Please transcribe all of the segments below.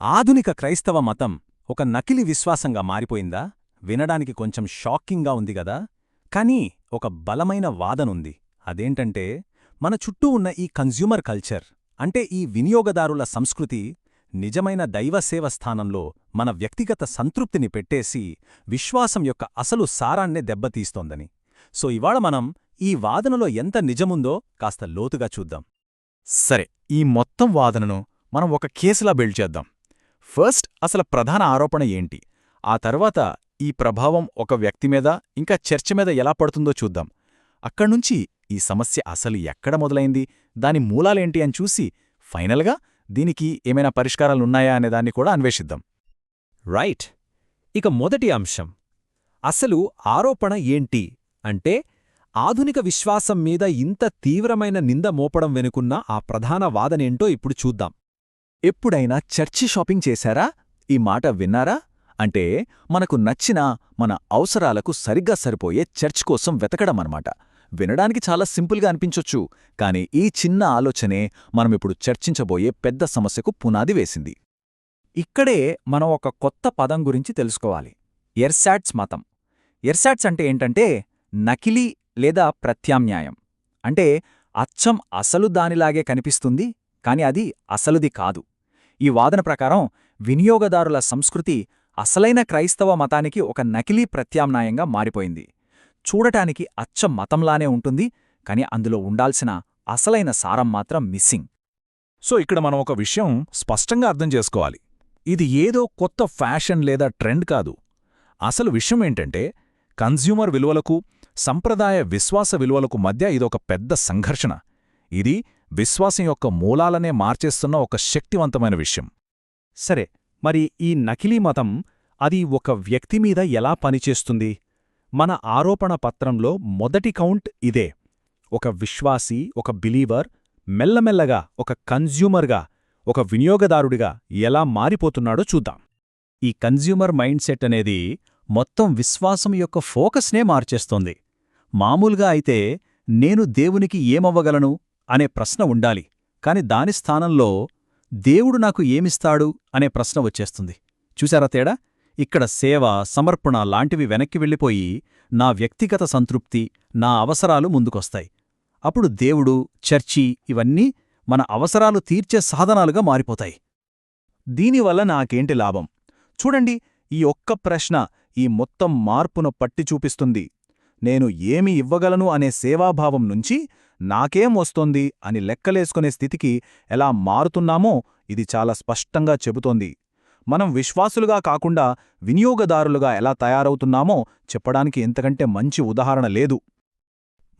ఆధునిక క్రైస్తవ మతం ఒక నకిలీ విశ్వాసంగా మారిపోయిందా? వినడానికి కొంచెం షాకింగ్గా ఉంది గదా? కానీ ఒక బలమైన వాదనుంది. అదేంటంటే మన చుట్టూ ఉన్న ఈ కన్జ్యూమర్ కల్చర్ అంటే ఈ వినియోగదారుల సంస్కృతి నిజమైన దైవసేవ స్థానంలో మన వ్యక్తిగత సంతృప్తిని పెట్టేసి విశ్వాసం యొక్క అసలు సారాన్నే దెబ్బతీస్తోందని. సో ఇవాళ మనం ఈ వాదనలో ఎంత నిజముందో కాస్త లోతుగా చూద్దాం. సరే ఈ మొత్తం వాదనను మనం ఒక కేసులా బిల్డ్ చేద్దాం. ఫస్ట్ అసలు ప్రధాన ఆరోపణ ఏంటి? ఆ తర్వాత ఈ ప్రభావం ఒక వ్యక్తి మీద ఇంకా చర్చ మీద ఎలా పడుతుందో చూద్దాం. అక్కడ్నుంచి ఈ సమస్య అసలు ఎక్కడ మొదలైంది? దాని మూలాలేంటి అని చూసి ఫైనల్గా దీనికి ఏమైనా పరిష్కారాలున్నాయా అనేదాన్ని కూడా అన్వేషిద్దాం. రైట్. ఇక మొదటి అంశం. అసలు ఆరోపణ ఏంటి? అంటే ఆధునిక విశ్వాసం మీద ఇంత తీవ్రమైన నింద మోపడం వెనుకున్న ఆ ప్రధాన వాదనేంటో ఇప్పుడు చూద్దాం. ఎప్పుడైనా చర్చి షాపింగ్ చేశారా? ఈ మాట విన్నారా? అంటే మనకు నచ్చిన మన అవసరాలకు సరిగ్గా సరిపోయే చర్చ్ కోసం వెతకడమన్నమాట వినడానికి చాలా సింపుల్గా అనిపించొచ్చు కానీ ఈ చిన్న ఆలోచనే మనమిప్పుడు చర్చించబోయే పెద్ద సమస్యకు పునాది వేసింది. ఇక్కడే మనం ఒక కొత్త పదం గురించి తెలుసుకోవాలి. ఎర్సాట్స్ మతం. ఎర్సాట్స్ అంటే ఏంటంటే నకిలీ లేదా ప్రత్యామ్నాయం. అంటే అచ్చం అసలు దానిలాగే కనిపిస్తుంది కాని అది అసలుది కాదు. ఈ వాదన ప్రకారం వినియోగదారుల సంస్కృతి అసలైన క్రైస్తవ మతానికి ఒక నకిలీ ప్రత్యామ్నాయంగా మారిపోయింది. చూడటానికి అచ్చ మతంలానే ఉంటుంది కాని అందులో ఉండాల్సిన అసలైన సారం మాత్రం మిస్సింగ్. సో ఇక్కడ మనం ఒక విషయం స్పష్టంగా అర్థం చేసుకోవాలి. ఇది ఏదో కొత్త ఫ్యాషన్ లేదా ట్రెండ్ కాదు. అసలు విషయం ఏంటంటే కన్జ్యూమర్ విలువలకు సంప్రదాయ విశ్వాస విలువలకు మధ్య ఇదొక పెద్ద సంఘర్షణ. ఇది విశ్వాసం యొక్క మూలాలనే మార్చేస్తున్న ఒక శక్తివంతమైన విషయం. సరే మరి ఈ నకిలీ మతం అది ఒక వ్యక్తి మీద ఎలా పనిచేస్తుంది? మన ఆరోపణ పత్రంలో మొదటి కౌంట్ ఇదే. ఒక విశ్వాసీ ఒక బిలీవర్ మెల్లమెల్లగా ఒక కన్జ్యూమర్గా ఒక వినియోగదారుడిగా ఎలా మారిపోతున్నాడో చూద్దాం. ఈ కన్జ్యూమర్ మైండ్ సెట్ అనేది మొత్తం విశ్వాసం యొక్క ఫోకస్నే మార్చేస్తోంది. మామూలుగా అయితే నేను దేవునికి ఏమవ్వగలను? అనే ప్రశ్న ఉండాలి. కాని దాని స్థానంలో దేవుడు నాకు ఏమిస్తాడు అనే ప్రశ్న వచ్చేస్తుంది. చూశారా తేడా? ఇక్కడ సేవ సమర్పణ లాంటివి వెనక్కి వెళ్ళిపోయి నా వ్యక్తిగత సంతృప్తి నా అవసరాలు ముందుకొస్తాయి. అప్పుడు దేవుడు చర్చి ఇవన్నీ మన అవసరాలు తీర్చే సాధనాలుగా మారిపోతాయి. దీనివల్ల నాకేంటి లాభం? చూడండి ఈ ఒక్క ప్రశ్న ఈ మొత్తం మార్పును పట్టి చూపిస్తుంది. నేను ఏమి ఇవ్వగలను అనే సేవాభావం నుంచి నాకేం వస్తోంది అని లెక్కలేసుకునే స్థితికి ఎలా మారుతున్నామో ఇది చాలా స్పష్టంగా చెబుతోంది. మనం విశ్వాసులుగా కాకుండా వినియోగదారులుగా ఎలా తయారవుతున్నామో చెప్పడానికి ఎంతకంటే మంచి ఉదాహరణ లేదు.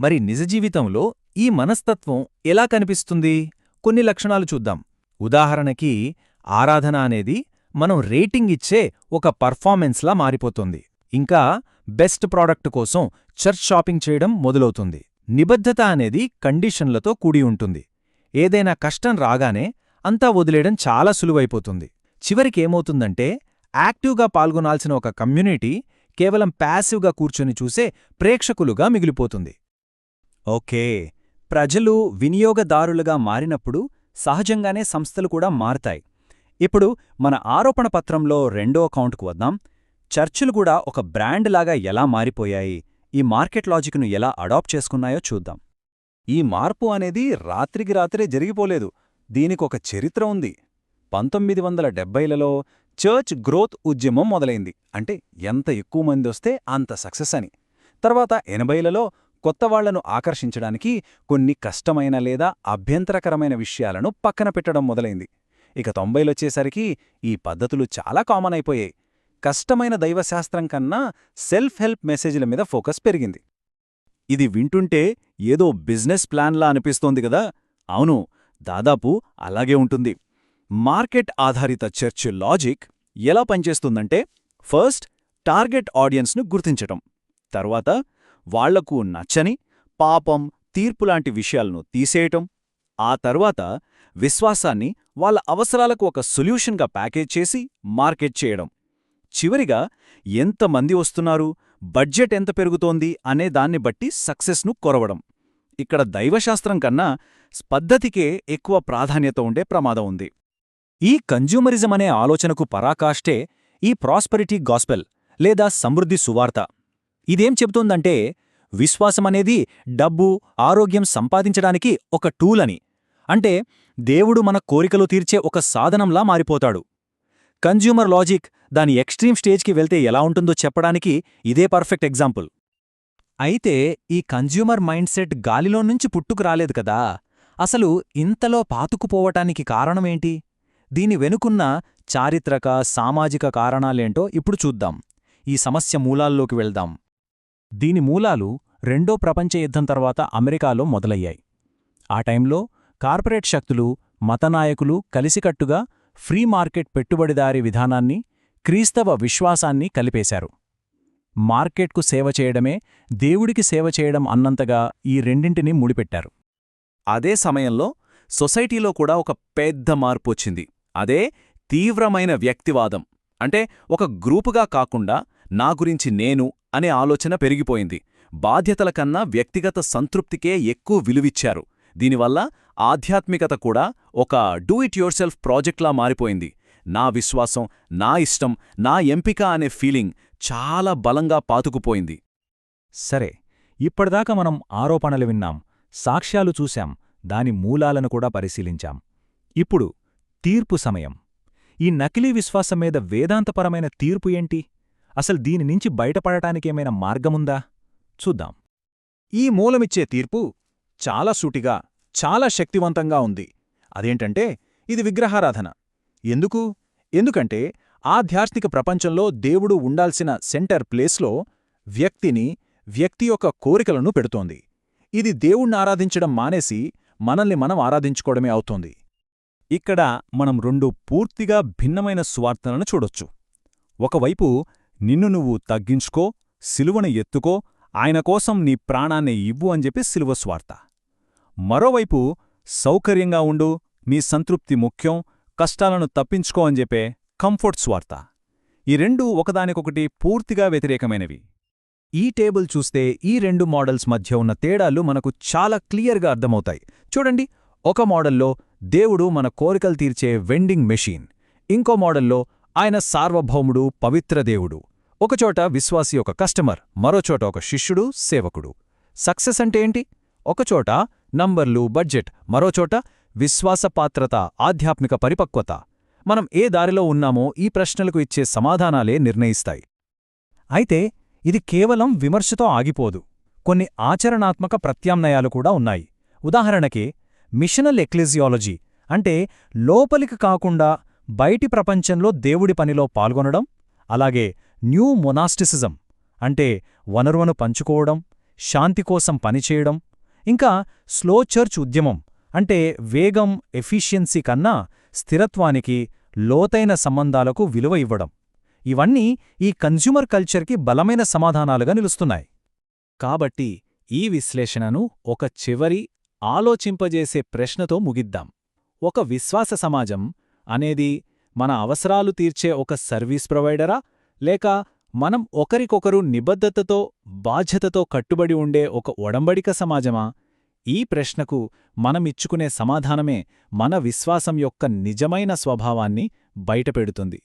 మరి నిజ జీవితంలో ఈ మనస్తత్వం ఎలా కనిపిస్తుంది? కొన్ని లక్షణాలు చూద్దాం. ఉదాహరణకి ఆరాధన అనేది మనం రేటింగ్ ఇచ్చే ఒక పర్ఫార్మెన్స్లా మారిపోతుంది. ఇంకా బెస్ట్ ప్రాడక్ట్ కోసం చర్చ్ షాపింగ్ చేయడం మొదలవుతుంది. నిబద్ధత అనేది కండిషన్లతో కూడి ఉంటుంది. ఏదైనా కష్టం రాగానే అంతా వదిలేయడం చాలా సులువైపోతుంది. చివరికేమవుతుందంటే యాక్టివ్గా పాల్గొనాల్సిన ఒక కమ్యూనిటీ కేవలం ప్యాసివ్గా కూర్చొని చూసే ప్రేక్షకులుగా మిగిలిపోతుంది. ఓకే ప్రజలు వినియోగదారులుగా మారినప్పుడు సహజంగానే సంస్థలు కూడా మారతాయి. ఇప్పుడు మన ఆరోపణ పత్రంలో రెండో అకౌంట్కు వద్దాం. చర్చిలు కూడా ఒక బ్రాండ్ లాగా ఎలా మారిపోయాయి? ఈ మార్కెట్ లాజిక్ను ఎలా అడాప్ట్ చేసుకున్నాయో చూద్దాం. ఈ మార్పు అనేది రాత్రికి రాత్రే జరిగిపోలేదు. దీనికొక చరిత్ర ఉంది. పంతొమ్మిది వందల డెబ్బైలలో చర్చ్ గ్రోత్ ఉద్యమం మొదలైంది. అంటే ఎంత ఎక్కువ మంది వస్తే అంత సక్సెస్ అని. తర్వాత ఎనభైలలో కొత్తవాళ్ళను ఆకర్షించడానికి కొన్ని కష్టమైన లేదా అభ్యంతరకరమైన విషయాలను పక్కన పెట్టడం మొదలైంది. ఇక తొంభైలొచ్చేసరికి ఈ పద్ధతులు చాలా కామన్ అయిపోయాయి. కష్టమైన దైవశాస్త్రం కన్నా సెల్ఫ్ హెల్ప్ మెసేజ్ల మీద ఫోకస్ పెరిగింది. ఇది వింటుంటే ఏదో బిజినెస్ ప్లాన్లా అనిపిస్తోంది గదా అవును దాదాపు అలాగే ఉంటుంది. మార్కెట్ ఆధారిత చర్చ్ లాజిక్ ఎలా పనిచేస్తుందంటే ఫస్ట్ టార్గెట్ ఆడియన్స్ను గుర్తించటం తర్వాత వాళ్ళకు నచ్చని పాపం తీర్పులాంటి విషయాలను తీసేయటం ఆ తర్వాత విశ్వాసాన్ని వాళ్ళ అవసరాలకు ఒక సొల్యూషన్గా ప్యాకేజ్ చేసి మార్కెట్ చేయడం. చివరిగా ఎంతమంది వస్తున్నారు బడ్జెట్ ఎంత పెరుగుతోంది అనే దాన్ని బట్టి సక్సెస్ను కొరవడం. ఇక్కడ దైవశాస్త్రం కన్నా పద్ధతికే ఎక్కువ ప్రాధాన్యత ఉండే ప్రమాదం ఉంది. ఈ కన్జ్యూమరిజం అనే ఆలోచనకు పరాకాష్టే ఈ ప్రాస్పరిటీ గాస్పెల్ లేదా సమృద్ధి సువార్త. ఇదేం చెబుతోందంటే విశ్వాసమనేది డబ్బు ఆరోగ్యం సంపాదించడానికి ఒక టూల్ అని. అంటే దేవుడు మన కోరికలు తీర్చే ఒక సాధనంలా మారిపోతాడు. కన్జ్యూమర్ లాజిక్ దాని ఎక్స్ట్రీమ్ స్టేజ్కి వెళ్తే ఎలా ఉంటుందో చెప్పడానికి ఇదే పర్ఫెక్ట్ ఎగ్జాంపుల్. అయితే ఈ కన్జ్యూమర్ మైండ్ సెట్ గాలిలో నుంచి పుట్టుకు రాలేదు కదా! అసలు ఇంతలో పాతుకుపోవటానికి కారణమేంటి? దీని వెనుకున్న చారిత్రక సామాజిక కారణాలేంటో ఇప్పుడు చూద్దాం. ఈ సమస్య మూలాల్లోకి వెళ్దాం. దీని మూలాలు రెండో ప్రపంచ యుద్ధం తర్వాత అమెరికాలో మొదలయ్యాయి. ఆ టైంలో కార్పొరేట్ శక్తులు మతనాయకులు కలిసికట్టుగా ఫ్రీ మార్కెట్ పెట్టుబడిదారీ విధానాన్ని క్రీస్తవ విశ్వాసాన్ని కలిపేశారు. మార్కెట్కు సేవ చేయడమే దేవుడికి సేవ చేయడం అన్నంతగా ఈ రెండింటినీ ముడిపెట్టారు. అదే సమయంలో సొసైటీలో కూడా ఒక పెద్ద మార్పు వచ్చింది. అదే తీవ్రమైన వ్యక్తివాదం. అంటే ఒక గ్రూపుగా కాకుండా నా గురించి నేను అనే ఆలోచన పెరిగిపోయింది. బాధ్యతల కన్నా వ్యక్తిగత సంతృప్తికే ఎక్కువ విలువిచ్చారు. దీనివల్ల ఆధ్యాత్మికత కూడా ఒక డూ ఇట్ యువర్ సెల్ఫ్ ప్రాజెక్ట్లా మారిపోయింది. నా విశ్వాసం నా ఇష్టం నా ఎంపిక అనే ఫీలింగ్ చాలా బలంగా పాతుకుపోయింది. సరే ఇప్పటిదాకా మనం ఆరోపణలు విన్నాం సాక్ష్యాలు చూశాం దాని మూలాలను కూడా పరిశీలించాం. ఇప్పుడు తీర్పు సమయం. ఈ నకిలీ విశ్వాసం మీద వేదాంతపరమైన తీర్పు ఏంటి? అసలు దీని నుంచి బయటపడటానికేమైనా మార్గముందా? చూద్దాం. ఈ మూలమిచ్చే తీర్పు చాలా సూటిగా చాలా శక్తివంతంగా ఉంది. అదేంటంటే ఇది విగ్రహారాధన. ఎందుకు? ఎందుకంటే ఆధ్యాత్మిక ప్రపంచంలో దేవుడు ఉండాల్సిన సెంటర్ ప్లేస్లో వ్యక్తిని వ్యక్తి యొక్క కోరికలను పెడుతోంది. ఇది దేవుణ్ణి ఆరాధించడం మానేసి మనల్ని మనం ఆరాధించుకోవడమే అవుతోంది. ఇక్కడ మనం రెండు పూర్తిగా భిన్నమైన స్వార్థలను చూడొచ్చు. ఒకవైపు నిన్ను నువ్వు తగ్గించుకో సిలువను ఎత్తుకో ఆయన కోసం నీ ప్రాణాన్ని ఇవ్వు అని చెప్పి సిలువ స్వార్త మరోవైపు సౌకర్యంగా ఉండు నీ సంతృప్తి ముఖ్యం కష్టాలను తప్పించుకో అని చెప్పే కంఫర్ట్ స్వార్త ఈ రెండూ ఒకదానికొకటి పూర్తిగా వ్యతిరేకమైనవి. ఈ టేబుల్ చూస్తే ఈ రెండు మోడల్స్ మధ్య ఉన్న తేడాలు మనకు చాలా క్లియర్గా అర్థమవుతాయి. చూడండి ఒక మోడల్లో దేవుడు మన కోరికలు తీర్చే వెండింగ్ మెషీన్. ఇంకో మోడల్లో ఆయన సార్వభౌముడు పవిత్ర దేవుడు. ఒకచోట విశ్వాసి ఒక కస్టమర్ మరోచోట ఒక శిష్యుడు సేవకుడు. సక్సెస్ అంటే ఏంటి? ఒకచోట నంబర్లు బడ్జెట్ మరోచోట విశ్వాసపాత్రత ఆధ్యాత్మిక పరిపక్వత. మనం ఏ దారిలో ఉన్నామో ఈ ప్రశ్నలకు ఇచ్చే సమాధానాలే నిర్ణయిస్తాయి. అయితే ఇది కేవలం విమర్శతో ఆగిపోదు. కొన్ని ఆచరణాత్మక ప్రత్యామ్నాయాలు కూడా ఉన్నాయి. ఉదాహరణకి మిషనల్ ఎక్లెజియాలజీ అంటే లోపలికి కాకుండా బయటి ప్రపంచంలో దేవుడి పనిలో పాల్గొనడం అలాగే న్యూ మొనాస్టిసిజం అంటే వనరువను పంచుకోవడం శాంతి కోసం పనిచేయడం ఇంకా స్లో చర్చ్ ఉద్యమం అంటే వేగం ఎఫిషియన్సీ కన్నా స్థిరత్వానికి లోతైన సంబంధాలకు విలువ ఇవ్వడం. ఇవన్నీ ఈ కన్జ్యూమర్ కల్చర్కి బలమైన సమాధానాలుగా నిలుస్తున్నాయి. కాబట్టి ఈ విశ్లేషణను ఒక చివరి ఆలోచింపజేసే ప్రశ్నతో ముగిద్దాం. ఒక విశ్వాస సమాజం అనేది మన అవసరాలు తీర్చే ఒక సర్వీస్ ప్రొవైడరా లేక మనం ఒకరికొకరు నిబద్ధతతో బాధ్యతతో కట్టుబడి ఉండే ఒక ఒడంబడిక సమాజమా? ఈ ప్రశ్నకు మనమిచ్చుకునే సమాధానమే మన విశ్వాసం యొక్క నిజమైన స్వభావాన్ని బయటపెడుతుంది.